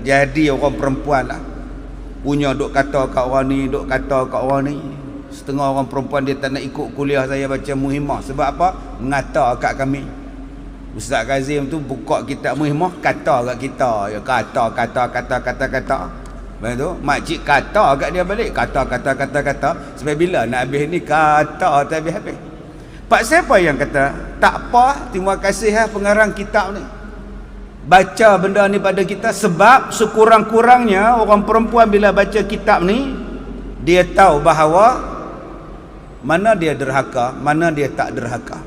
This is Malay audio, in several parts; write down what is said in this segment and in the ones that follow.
jadi orang perempuan lah. Punya duk kata kat orang ni duk kata kat orang ni. Setengah orang perempuan dia tak nak ikut kuliah saya baca muhimmah sebab apa? Ngata kat kami. Ustaz Kazim tu buka kitab muhimmah kata kat kita. Ya kata kata kata kata kata. Lepas tu makcik kata kat dia balik. Kata kata kata kata. Sampai bila nak habis ni? Kata tak habis habis Pak siapa yang kata tak apa terima kasih ya pengarang kitab ni baca benda ni pada kita sebab sekurang-kurangnya orang perempuan bila baca kitab ni dia tahu bahawa mana dia derhaka mana dia tak derhaka.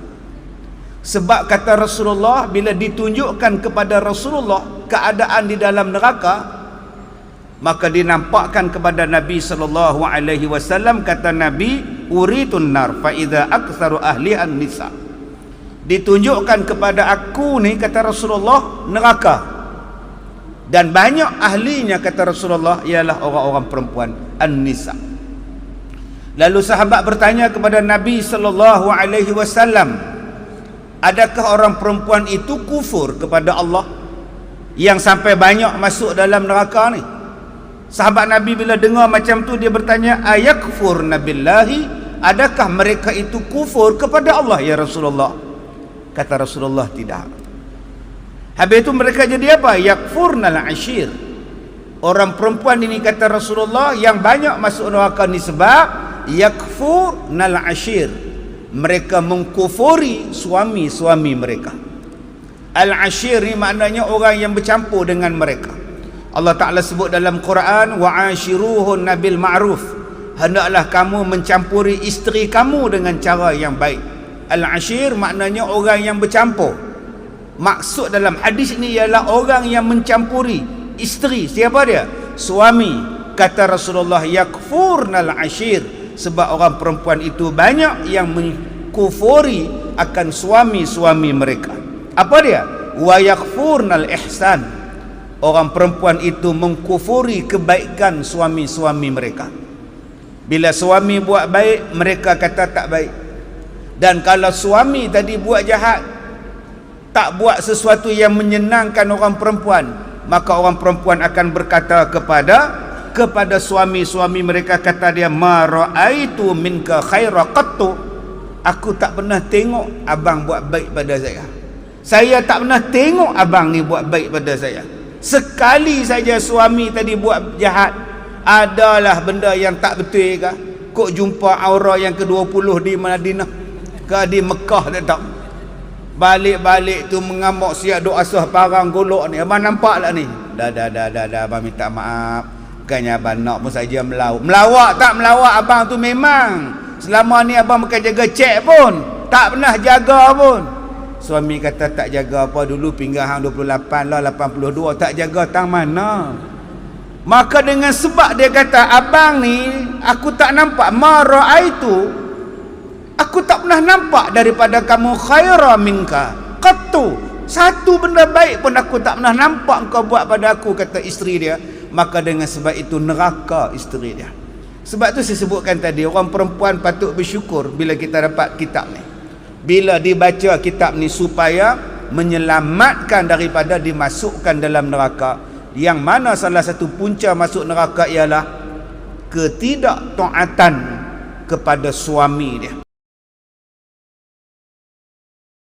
Sebab kata Rasulullah bila ditunjukkan kepada Rasulullah keadaan di dalam neraka maka dinampakkan kepada Nabi sallallahu alaihi wasallam kata Nabi uritun nar fa idza aktsaru ahliha nisa' ditunjukkan kepada aku ni kata Rasulullah neraka. Dan banyak ahlinya kata Rasulullah ialah orang-orang perempuan an-nisa. Lalu sahabat bertanya kepada Nabi sallallahu alaihi wasallam adakah orang perempuan itu kufur kepada Allah yang sampai banyak masuk dalam neraka ni? Sahabat Nabi bila dengar macam tu dia bertanya ayakfur nabillahi adakah mereka itu kufur kepada Allah ya Rasulullah Kata Rasulullah tidak. Habis itu mereka jadi apa? Yakfurnal ashir. Orang perempuan ini kata Rasulullah yang banyak masuk neraka ni sebab yakfurnal ashir. Mereka mengkufuri suami-suami mereka. Al-ashir ni maknanya orang yang bercampur dengan mereka. Allah Ta'ala sebut dalam Quran wa'ashiruhun nabil ma'ruf. Hendaklah kamu mencampuri isteri kamu dengan cara yang baik. Al-ashir maknanya orang yang bercampur. Maksud dalam hadis ini ialah orang yang mencampuri isteri. Siapa dia? Suami. Kata Rasulullah yakfurnal ashir sebab orang perempuan itu banyak yang mengkufuri akan suami-suami mereka. Apa dia? Wa yakfurnal ihsan. Orang perempuan itu mengkufuri kebaikan suami-suami mereka. Bila suami buat baik, mereka kata tak baik dan kalau suami tadi buat jahat tak buat sesuatu yang menyenangkan orang perempuan maka orang perempuan akan berkata kepada kepada suami-suami mereka kata dia ma raaitu minka khaira qattu. Aku tak pernah tengok abang buat baik pada saya. Saya tak pernah tengok abang ni buat baik pada saya. Sekali saja suami tadi buat jahat adalah benda yang tak betul ke kok jumpa aura yang ke-20 di Madinah ke di Mekah dia tak. Balik-balik tu mengamuk siap doa asah parang golok ni. Abang nampak lah ni? Dah dah dah dah dah. Abang minta maaf. Bukannya abang nak pun saja melawak. Melawak tak melawak abang tu memang. Selama ni abang bukan jaga cek pun. Tak pernah jaga pun. Suami kata tak jaga apa. Dulu pinggang hang 28 lah 82 tak jaga tang mana. Maka dengan sebab dia kata abang ni aku tak nampak. Marah itu Aku tak pernah nampak daripada kamu khaira minka. Qattu. Satu benda baik pun aku tak pernah nampak kau buat pada aku kata isteri dia. Maka dengan sebab itu neraka isteri dia. Sebab tu saya sebutkan tadi orang perempuan patut bersyukur bila kita dapat kitab ni. Bila dibaca kitab ni supaya menyelamatkan daripada dimasukkan dalam neraka. Yang mana salah satu punca masuk neraka ialah ketidaktaatan kepada suami dia